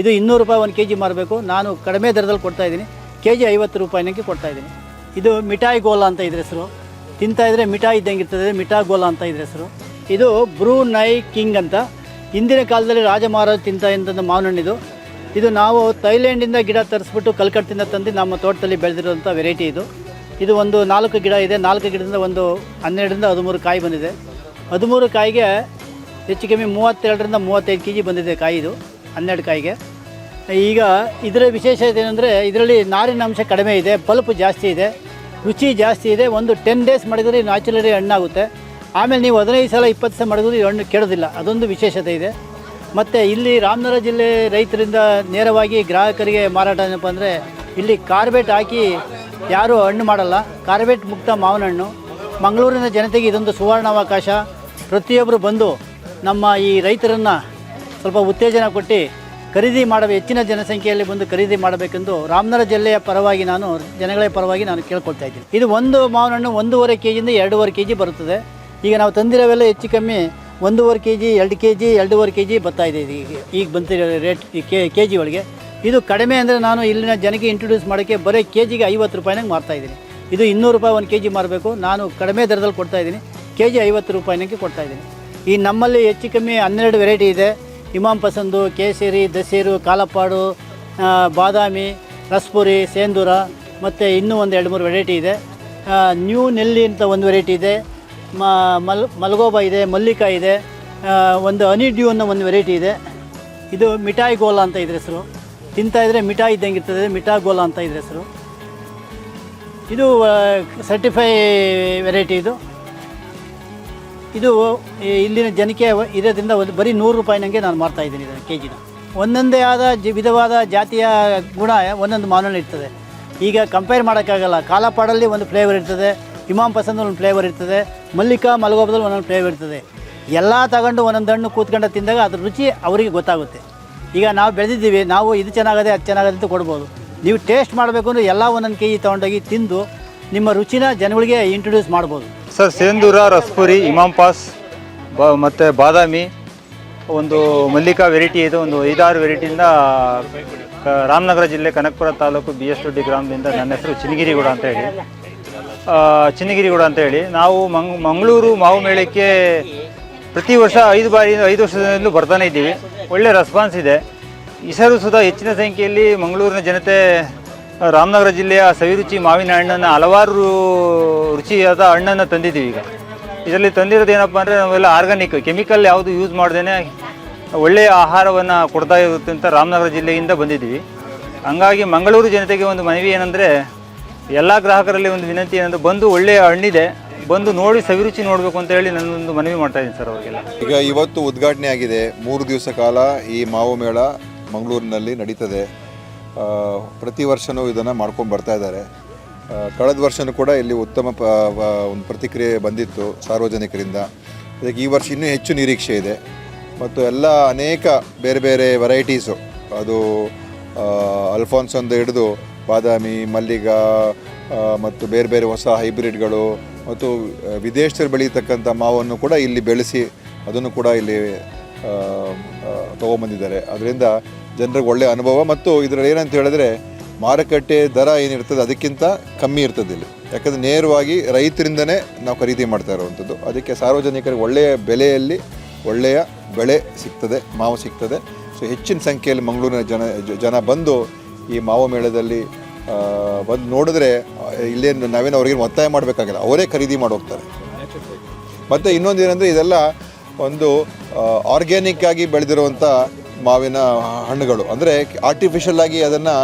ಇದು ಇನ್ನೂರು ರೂಪಾಯಿ ಒಂದು ಕೆ ಜಿ ಮಾರಬೇಕು. ನಾನು ಕಡಿಮೆ ದರದಲ್ಲಿ ಕೊಡ್ತಾ ಇದ್ದೀನಿ. ಕೆ ಜಿ ಐವತ್ತು ಕೊಡ್ತಾ ಇದ್ದೀನಿ. ಇದು ಮಿಠಾಯಿ ಗೋಲ ಅಂತ ಇದ್ರ ಹೆಸರು. ತಿಂತಾ ಇದ್ರೆ ಮಿಠಾಯಿ ಇದ್ದಂಗೆ ಇರ್ತದೆ, ಮಿಠಾಯಿ ಗೋಲ ಅಂತ ಇದ್ರ ಹೆಸರು. ಇದು ಬ್ರೂ ನೈ ಕಿಂಗ್ ಅಂತ. ಹಿಂದಿನ ಕಾಲದಲ್ಲಿ ರಾಜ ಮಹಾರಾಜ ತಿಂತ ಇಂಥದ್ದು ಮಾವಿನ ಹಣ್ಣಿದು ಇದು ನಾವು ಥೈಲ್ಯಾಂಡಿಂದ ಗಿಡ ತರಿಸ್ಬಿಟ್ಟು ಕಲ್ಕಟ್ಟಿಂದ ತಂದು ನಮ್ಮ ತೋಟದಲ್ಲಿ ಬೆಳೆದಿರುವಂಥ ವೆರೈಟಿ ಇದು. ಇದು ಒಂದು ನಾಲ್ಕು ಗಿಡ ಇದೆ. ನಾಲ್ಕು ಗಿಡದಿಂದ ಒಂದು ಹನ್ನೆರಡರಿಂದ ಹದಿಮೂರು ಕಾಯಿ ಬಂದಿದೆ. ಹದಿಮೂರು ಕಾಯಿಗೆ ಹೆಚ್ಚು ಕಮ್ಮಿ ಮೂವತ್ತೆರಡರಿಂದ ಮೂವತ್ತೈದು ಕೆ ಜಿ ಬಂದಿದೆ ಕಾಯಿ ಇದು, ಹನ್ನೆರಡು ಕಾಯಿಗೆ. ಈಗ ಇದರ ವಿಶೇಷತೆ ಏನಂದರೆ ಇದರಲ್ಲಿ ನಾರಿನ ಅಂಶ ಕಡಿಮೆ ಇದೆ ಪಲ್ಪ್ ಜಾಸ್ತಿ ಇದೆ, ರುಚಿ ಜಾಸ್ತಿ ಇದೆ. ಒಂದು ಟೆನ್ ಡೇಸ್ ಮಾಡಿದ್ರೆ ನ್ಯಾಚುರಲಿ ಹಣ್ಣಾಗುತ್ತೆ. ಆಮೇಲೆ ನೀವು ಹದಿನೈದು ಸಲ, ಇಪ್ಪತ್ತು ಸಲ ಈ ಹಣ್ಣು ಕೆಡೋದಿಲ್ಲ. ಅದೊಂದು ವಿಶೇಷತೆ ಇದೆ. ಮತ್ತು ಇಲ್ಲಿ ರಾಮನಗರ ಜಿಲ್ಲೆ ರೈತರಿಂದ ನೇರವಾಗಿ ಗ್ರಾಹಕರಿಗೆ ಮಾರಾಟ ಏನಪ್ಪ ಅಂದರೆ, ಇಲ್ಲಿ ಕಾರ್ಬೆಟ್ ಹಾಕಿ ಯಾರೂ ಹಣ್ಣು ಮಾಡಲ್ಲ. ಕಾರ್ಬೇಟ್ ಮುಕ್ತ ಮಾವಿನ ಹಣ್ಣು ಮಂಗಳೂರಿನ ಜನತೆಗೆ ಇದೊಂದು ಸುವರ್ಣಾವಕಾಶ. ಪ್ರತಿಯೊಬ್ಬರು ಬಂದು ನಮ್ಮ ಈ ರೈತರನ್ನು ಸ್ವಲ್ಪ ಉತ್ತೇಜನ ಕೊಟ್ಟು ಖರೀದಿ ಮಾಡಬೇಕು ಹೆಚ್ಚಿನ ಜನಸಂಖ್ಯೆಯಲ್ಲಿ ಬಂದು ಖರೀದಿ ಮಾಡಬೇಕೆಂದು ರಾಮನಗರ ಜಿಲ್ಲೆಯ ಪರವಾಗಿ ನಾನು, ಜನಗಳ ಪರವಾಗಿ ನಾನು ಕೇಳ್ಕೊಳ್ತಾ ಇದ್ದೀನಿ. ಇದು ಒಂದು ಮಾವಿನ ಹಣ್ಣು ಒಂದೂವರೆ ಕೆ ಜಿಯಿಂದ ಎರಡೂವರೆ ಕೆ ಜಿ ಬರುತ್ತದೆ. ಈಗ ನಾವು ತಂದಿರೋವೆಲ್ಲ ಹೆಚ್ಚು ಕಮ್ಮಿ ಒಂದೂವರೆ ಕೆ ಜಿ ಎರಡು ಕೆ ಜಿ ಎರಡೂವರೆ ಕೆ ಜಿ ಬರ್ತಾ ಇದೆ ಈಗ. ಈಗ ಬಂತಿರೋ ರೇಟ್ ಕೆ ಕೆ ಜಿ ಒಳಗೆ ಇದು ಕಡಿಮೆ ಅಂದರೆ ನಾನು ಇಲ್ಲಿನ ಜನಕ್ಕೆ ಇಂಟ್ರೊಡ್ಯೂಸ್ ಮಾಡೋಕ್ಕೆ ಬರೀ ಕೆ ಜಿಗೆ ಐವತ್ತು ರೂಪಾಯಿನಾಗ ಮಾರ್ತಾಯಿದ್ದೀನಿ ಇದು ಇನ್ನೂರು ರೂಪಾಯಿ ಒಂದು ಕೆ ಜಿ ಮಾರಬೇಕು. ನಾನು ಕಡಿಮೆ ದರದಲ್ಲಿ ಕೊಡ್ತಾ ಇದ್ದೀನಿ. ಕೆ ಜಿ ಐವತ್ತು ರೂಪಾಯಿನಾಗೆ ಕೊಡ್ತಾ ಇದ್ದೀನಿ. ಈ ನಮ್ಮಲ್ಲಿ ಹೆಚ್ಚು ಕಮ್ಮಿ ಹನ್ನೆರಡು ವೆರೈಟಿ ಇದೆ. ಇಮಾಮ್ ಪಸಂದು, ಕೇಸರಿ, ದಸೀರು, ಕಾಲಪ್ಪಾಡು ಬಾದಾಮಿ, ರಸ್ಪುರಿ, ಸೇಂದೂರ, ಮತ್ತು ಇನ್ನೂ ಒಂದು ಎರಡು ಮೂರು ವೆರೈಟಿ ಇದೆ. ನ್ಯೂ ನೆಲ್ಲಿ ಅಂತ ಒಂದು ವೆರೈಟಿ ಇದೆ. ಮಲ್, ಮಲ್ಗೋಬಾ ಇದೆ, ಮಲ್ಲಿಕಾ ಇದೆ ಒಂದು ಹನಿ ಡ್ಯೂ ಅನ್ನೋ ಒಂದು ವೆರೈಟಿ ಇದೆ. ಇದು ಮಿಠಾಯಿ ಗೋಲ ಅಂತ ಇದ್ರ ಹೆಸರು. ತಿಂತಾ ಇದ್ರೆ ಮಿಠಾಯಿ ಇದ್ದಂಗೆ ಇರ್ತದೆ, ಮಿಠಾ ಗೋಲ ಅಂತ ಇದ್ರ ಹೆಸರು. ಇದು ಸರ್ಟಿಫೈ ವೆರೈಟಿ ಇದು. ಇದು ಇಲ್ಲಿನ ಜನಕ್ಕೆ ಇರೋದ್ರಿಂದ ಒಂದು ಬರೀ ನೂರು ರೂಪಾಯಿ ನನಗೆ ನಾನು ಮಾರ್ತಾ ಇದ್ದೀನಿ ಇದನ್ನು ಕೆ ಜಿನ ಒಂದೊಂದೇ ಆದ ಜಿ, ವಿಧವಾದ ಜಾತಿಯ ಗುಣ ಒಂದೊಂದು ಮಾವಿನಲ್ಲಿ ಇರ್ತದೆ. ಈಗ ಕಂಪೇರ್ ಮಾಡೋಕ್ಕಾಗಲ್ಲ. ಕಾಲಪಾಡಲ್ಲಿ ಒಂದು ಫ್ಲೇವರ್ ಇರ್ತದೆ, ಇಮಾಮ್ ಪಸಂದ್ ಒಂದು ಫ್ಲೇವರ್ ಇರ್ತದೆ, ಮಲ್ಲಿಕಾ ಮಲಗೋಬದಲ್ಲಿ ಒಂದೊಂದು ಫ್ಲೇವರ್ ಇರ್ತದೆ. ಎಲ್ಲ ತಗೊಂಡು ಒಂದೊಂದು ಹಣ್ಣು ಕೂತ್ಕೊಂಡು ತಿಂದಾಗ ಅದ್ರ ರುಚಿ ಅವರಿಗೆ ಗೊತ್ತಾಗುತ್ತೆ. ಈಗ ನಾವು ಬೆಳೆದಿದ್ದೀವಿ, ನಾವು ಇದು ಚೆನ್ನಾಗದೆ ಅದು ಚೆನ್ನಾಗದೆ ಅಂತ ಕೊಡ್ಬೋದು. ನೀವು ಟೇಸ್ಟ್ ಮಾಡಬೇಕು ಅಂದರೆ ಎಲ್ಲ ಒಂದೊಂದು ಕೆ ಜಿ ತೊಗೊಂಡೋಗಿ ತಿಂದು ನಿಮ್ಮ ರುಚಿನ ಜನಗಳಿಗೆ ಇಂಟ್ರೊಡ್ಯೂಸ್ ಮಾಡ್ಬೋದು. ಸರ್ ಸೇಂದೂರ ರಸ್ಪುರಿ ಇಮಾಮ್ ಪಾಸ್ ಬ ಮತ್ತು ಬಾದಾಮಿ ಒಂದು ಮಲ್ಲಿಕಾ ವೆರೈಟಿ ಇದು ಒಂದು ಐದಾರು ವೆರೈಟಿಯಿಂದ ರಾಮನಗರ ಜಿಲ್ಲೆ ಕನಕಪುರ ತಾಲೂಕು ಬಿ ಎಸ್ ದೊಡ್ಡಿ ಗ್ರಾಮದಿಂದ ನನ್ನ ಹೆಸರು ಚಿನ್ನಗಿರಿಗೌಡ ಅಂತ ಹೇಳಿ. ಆ, ಅಂತ ಹೇಳಿ. ನಾವು ಮಂಗ್ ಮಂಗಳೂರು ಮಾವು ಮೇಳಕ್ಕೆ ಪ್ರತಿ ವರ್ಷ ಐದು ಬಾರಿ ಐದು ವರ್ಷದಿಂದಲೂ ಬರ್ತಾನೆ ಇದ್ದೀವಿ. ಒಳ್ಳೆ ರೆಸ್ಪಾನ್ಸ್ ಇದೆ. ಈ ಸುದ ಹೆಚ್ಚಿನ ಸಂಖ್ಯೆಯಲ್ಲಿ ಮಂಗಳೂರಿನ ಜನತೆ ರಾಮನಗರ ಜಿಲ್ಲೆಯ ಸವಿರುಚಿ ಮಾವಿನ ಹಣ್ಣನ್ನು ಹಲವಾರು ರುಚಿಯಾದ ಹಣ್ಣನ್ನು ತಂದಿದ್ದೀವಿ ಈಗ. ಇದರಲ್ಲಿ ತಂದಿರೋದು ಏನಪ್ಪ ಅಂದರೆ ನಾವೆಲ್ಲ ಆರ್ಗಾನಿಕ್ ಕೆಮಿಕಲ್ ಯಾವುದು ಯೂಸ್ ಮಾಡ್ದೇ ಒಳ್ಳೆಯ ಆಹಾರವನ್ನು ಕೊಡ್ತಾ ಇರುತ್ತೆ ಅಂತ ರಾಮನಗರ ಜಿಲ್ಲೆಯಿಂದ ಬಂದಿದ್ದೀವಿ. ಹಂಗಾಗಿ ಮಂಗಳೂರು ಜನತೆಗೆ ಒಂದು ಮನವಿ ಏನಂದರೆ ಎಲ್ಲ ಗ್ರಾಹಕರಲ್ಲಿ ಒಂದು ವಿನಂತಿ ಏನಂದರೆ ಬಂದು ಒಳ್ಳೆಯ ಹಣ್ಣಿದೆ, ಬಂದು ನೋಡಿ ಸವಿರುಚಿ ನೋಡಬೇಕು ಅಂತ ಹೇಳಿ ನನ್ನೊಂದು ಮನವಿ ಮಾಡ್ತಾ ಇದ್ದೀನಿ ಸರ್ ಅವರಿಗೆಲ್ಲ. ಈಗ ಇವತ್ತು ಉದ್ಘಾಟನೆ ಆಗಿದೆ. ಮೂರು ದಿವಸ ಕಾಲ ಈ ಮಾವು ಮೇಳ ಮಂಗಳೂರಿನಲ್ಲಿ ನಡೀತದೆ. ಪ್ರತಿ ವರ್ಷವೂ ಇದನ್ನು ಮಾಡ್ಕೊಂಡು ಬರ್ತಾ ಇದ್ದಾರೆ. ಕಳೆದ ವರ್ಷವೂ ಕೂಡ ಇಲ್ಲಿ ಉತ್ತಮ ಒಂದು ಪ್ರತಿಕ್ರಿಯೆ ಬಂದಿತ್ತು ಸಾರ್ವಜನಿಕರಿಂದ. ಇದಕ್ಕೆ ಈ ವರ್ಷ ಇನ್ನೂ ಹೆಚ್ಚು ನಿರೀಕ್ಷೆ ಇದೆ. ಮತ್ತು ಎಲ್ಲ ಅನೇಕ ಬೇರೆ ಬೇರೆ ವೆರೈಟೀಸು ಅದು ಅಲ್ಫಾನ್ಸೊಂದು ಹಿಡಿದು ಬಾದಾಮಿ, ಮಲ್ಲಿಗ ಮತ್ತು ಬೇರೆ ಬೇರೆ ಹೊಸ ಹೈಬ್ರಿಡ್ಗಳು, ಮತ್ತು ವಿದೇಶದಲ್ಲಿ ಬೆಳೀತಕ್ಕಂಥ ಮಾವನ್ನು ಕೂಡ ಇಲ್ಲಿ ಬೆಳೆಸಿ, ಅದನ್ನು ಕೂಡ ಇಲ್ಲಿ ತಗೊಂಬಂದಿದ್ದಾರೆ. ಅದರಿಂದ ಜನರಿಗೆ ಒಳ್ಳೆಯ ಅನುಭವ ಮತ್ತು ಇದರಲ್ಲಿ ಏನಂತ ಹೇಳಿದ್ರೆ ಮಾರುಕಟ್ಟೆ ದರ ಏನಿರ್ತದೆ ಅದಕ್ಕಿಂತ ಕಮ್ಮಿ ಇರ್ತದೆ ಇಲ್ಲಿ. ಯಾಕಂದರೆ ನೇರವಾಗಿ ರೈತರಿಂದನೇ ನಾವು ಖರೀದಿ ಮಾಡ್ತಾ ಇರುವಂಥದ್ದು. ಅದಕ್ಕೆ ಸಾರ್ವಜನಿಕರಿಗೆ ಒಳ್ಳೆಯ ಬೆಲೆಯಲ್ಲಿ ಒಳ್ಳೆಯ ಬೆಳೆ ಸಿಗ್ತದೆ, ಮಾವು ಸಿಗ್ತದೆ. ಸೊ ಹೆಚ್ಚಿನ ಸಂಖ್ಯೆಯಲ್ಲಿ ಮಂಗಳೂರಿನ ಜನ ಜನ ಬಂದು ಈ ಮಾವು ಮೇಳದಲ್ಲಿ ಬಂದು ನೋಡಿದ್ರೆ ಇಲ್ಲೇನು ನಾವೇನು ಅವ್ರಿಗೇನು ಒತ್ತಾಯ ಮಾಡಬೇಕಾಗಿಲ್ಲ. ಅವರೇ ಖರೀದಿ ಮಾಡಿ ಹೋಗ್ತಾರೆ. ಮತ್ತು ಇನ್ನೊಂದು ಏನಂದರೆ ಇದೆಲ್ಲ ಒಂದು ಆರ್ಗ್ಯಾನಿಕ್ ಆಗಿ ಬೆಳೆದಿರುವಂಥ ಮಾವಿನ ಹಣ್ಣುಗಳು. ಅಂದರೆ ಆರ್ಟಿಫಿಷಿಯಲ್ ಆಗಿ ಅದನ್ನು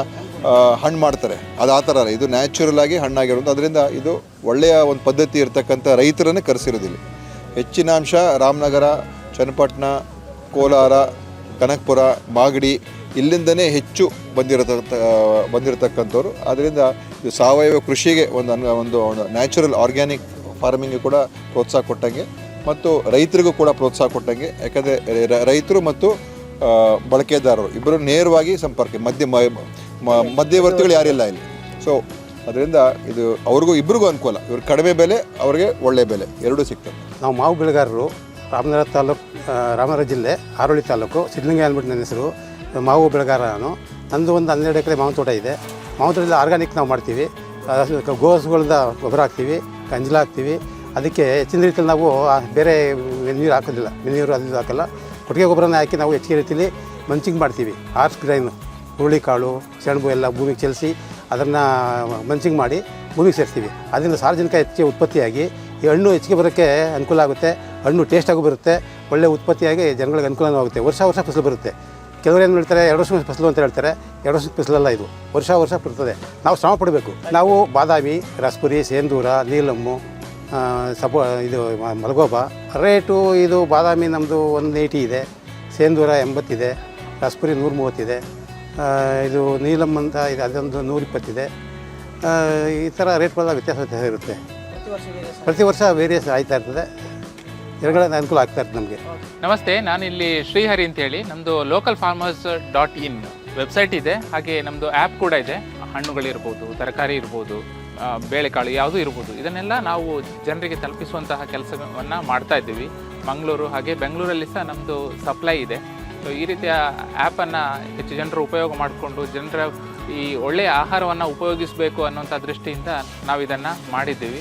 ಹಣ್ಣು ಮಾಡ್ತಾರೆ. ಅದು ಆ ಥರ ಇದು ನ್ಯಾಚುರಲ್ ಆಗಿ ಹಣ್ಣಾಗಿರೋದು ಅದರಿಂದ ಇದು ಒಳ್ಳೆಯ ಒಂದು ಪದ್ಧತಿ ಇರತಕ್ಕಂಥ ರೈತರನ್ನೇ ಕರೆಸಿರೋದಿಲ್ಲ ಹೆಚ್ಚಿನ ಅಂಶ ರಾಮನಗರ, ಚನ್ನಪಟ್ಟಣ, ಕೋಲಾರ, ಕನಕಪುರ, ಮಾಗಡಿ ಇಲ್ಲಿಂದನೇ ಹೆಚ್ಚು ಬಂದಿರತಕ್ಕ ಬಂದಿರತಕ್ಕಂಥವ್ರು. ಆದ್ದರಿಂದ ಇದು ಸಾವಯವ ಕೃಷಿಗೆ ಒಂದು ಒಂದು ನ್ಯಾಚುರಲ್ ಆರ್ಗ್ಯಾನಿಕ್ ಫಾರ್ಮಿಂಗ್ ಕೂಡ ಪ್ರೋತ್ಸಾಹ ಕೊಟ್ಟಂಗೆ ಮತ್ತು ರೈತರಿಗೂ ಕೂಡ ಪ್ರೋತ್ಸಾಹ ಕೊಟ್ಟಂಗೆ, ಯಾಕಂದರೆ ರೈತರು ಮತ್ತು ಬಳಕೆದಾರರು ಇಬ್ಬರು ನೇರವಾಗಿ ಸಂಪರ್ಕ, ಮಧ್ಯ ಮಧ್ಯವರ್ತಿಗಳು ಯಾರಿಲ್ಲ ಇಲ್ಲಿ ಸೊ ಅದರಿಂದ ಇದು ಅವ್ರಿಗೂ ಇಬ್ಬರಿಗೂ ಅನುಕೂಲ. ಇವ್ರು ಕಡಿಮೆ ಬೆಲೆ, ಅವ್ರಿಗೆ ಒಳ್ಳೆ ಬೆಲೆ, ಎರಡೂ ಸಿಗ್ತದೆ. ನಾವು ಮಾವು ಬೆಳೆಗಾರರು, ರಾಮನಗರ ತಾಲೂಕು ರಾಮನಗರ ಜಿಲ್ಲೆ ಆರೋಳಿ ತಾಲೂಕು, ಸಿದ್ಧಲಿಂಗ ಅಂದ್ಬಿಟ್ಟು ನನ್ನ ಹೆಸರು, ಮಾವು ಬೆಳೆಗಾರ ನಾನು. ನಂದು ಒಂದು ಹನ್ನೆರಡು ಎಕರೆ ಮಾವು ತೋಟ ಇದೆ. ಮಾವಿನ ತೋಟದಲ್ಲಿ ಆರ್ಗಾನಿಕ್ ನಾವು ಮಾಡ್ತೀವಿ. ಗೋಸುಗಳಿಂದ ಗೊಬ್ಬರ ಹಾಕ್ತೀವಿ ಗಂಜಲ ಹಾಕ್ತೀವಿ. ಅದಕ್ಕೆ ಹೆಚ್ಚಿನ ರೀತಿಯಲ್ಲಿ ನಾವು ಬೇರೆ ನೀರು ಹಾಕೋದಿಲ್ಲ ನೀರು ಅದು ಹಾಕಲ್ಲ. ಕೊಟ್ಟಿಗೆ ಗೊಬ್ಬರನ ಹಾಕಿ ನಾವು ಹೆಚ್ಚಿಗೆ ರೀತಿಯಲ್ಲಿ ಮಂಚಿಂಗ್ ಮಾಡ್ತೀವಿ. ಆರ್ಸ್ ಗ್ರೈನು, ಹುರುಳಿಕಾಳು, ಸೆಣಬು ಎಲ್ಲ ಭೂಮಿಗೆ ಚೆಲ್ಲಿಸಿ ಅದನ್ನು ಮಂಚಿಂಗ್ ಮಾಡಿ ಭೂಮಿಗೆ ಸೇರಿಸ್ತೀವಿ. ಅದರಿಂದ ಸಾರ್ವಜನಿಕ ಹೆಚ್ಚಿಗೆ ಉತ್ಪತ್ತಿಯಾಗಿ ಈ ಹಣ್ಣು ಹೆಚ್ಚಿಗೆ ಬರೋಕ್ಕೆ ಅನುಕೂಲ ಆಗುತ್ತೆ. ಹಣ್ಣು ಟೇಸ್ಟಾಗೂ ಬರುತ್ತೆ. ಒಳ್ಳೆ ಉತ್ಪತ್ತಿಯಾಗಿ ಜನಗಳಿಗೆ ಅನುಕೂಲವೂ ಆಗುತ್ತೆ. ವರ್ಷ ವರ್ಷ ಫಸಲು ಬರುತ್ತೆ. ಕೆಲವರು ಏನು ಹೇಳ್ತಾರೆ, ಎರಡು ವರ್ಷ ಫಸಲು ಅಂತ ಹೇಳ್ತಾರೆ. ಎರಡು ವರ್ಷ ಫಸಲಲ್ಲ ಇದು. ವರ್ಷ ವರ್ಷ ಬರ್ತದೆ. ನಾವು ಶ್ರಮ ಪಡಬೇಕು. ನಾವು ಬಾದಾಮಿ, ರಸ್ಪುರಿ, ಸೇಂದೂರ, ನೀಲಮ್ಮು ಸಪೋ ಇದು ಮ- ಮಲಗೋಬ ರೇಟು ಇದು ಬಾದಾಮಿ ನಮ್ಮದು ಒಂದು ಏಯ್ಟಿ ಇದೆ. ಸೇಂದೂರ ಎಂಬತ್ತಿದೆ. ರಸ್ಪುರಿ ನೂರ ಮೂವತ್ತಿದೆ. ಇದು ನೀಲಮ್ ಅಂತ ಇದೆ ಅದೊಂದು ನೂರಿಪ್ಪತ್ತಿದೆ. ಈ ಥರ ರೇಟ್ಗಳೆಲ್ಲ ವ್ಯತ್ಯಾಸ ವ್ಯತ್ಯಾಸ ಇರುತ್ತೆ. ಪ್ರತಿ ವರ್ಷ ವೇರಿಯಸ್ ಆಯ್ತಾ ಇರ್ತದೆ. ಎರಗಳ ಅನುಕೂಲ ಆಗ್ತಾ ಇರ್ತದೆ ನಮಗೆ. ನಮಸ್ತೆ ನಾನಿಲ್ಲಿ ಶ್ರೀಹರಿ ಅಂತೇಳಿ ನಮ್ಮದು local farmers dot in website ಇದೆ. ಹಾಗೆ ನಮ್ಮದು ಆ್ಯಪ್ ಕೂಡ ಇದೆ. ಹಣ್ಣುಗಳಿರ್ಬೋದು ತರಕಾರಿ ಇರ್ಬೋದು ಬೇಳೆಕಾಳು ಯಾವುದೂ ಇರ್ಬೋದು. ಇದನ್ನೆಲ್ಲ ನಾವು ಜನರಿಗೆ ತಲುಪಿಸುವಂತಹ ಕೆಲಸವನ್ನು ಮಾಡ್ತಾ ಇದ್ದೀವಿ. ಮಂಗಳೂರು ಹಾಗೆ ಬೆಂಗಳೂರಲ್ಲಿ ಸಹ ನಮ್ಮದು ಸಪ್ಲೈ ಇದೆ. ಸೊ ಈ ರೀತಿಯ ಆ್ಯಪನ್ನು ಹೆಚ್ಚು ಜನರು ಉಪಯೋಗ ಮಾಡಿಕೊಂಡು ಜನರ ಈ ಒಳ್ಳೆಯ ಆಹಾರವನ್ನು ಉಪಯೋಗಿಸಬೇಕು ಅನ್ನುವಂಥ ದೃಷ್ಟಿಯಿಂದ ನಾವು ಇದನ್ನು ಮಾಡಿದ್ದೀವಿ.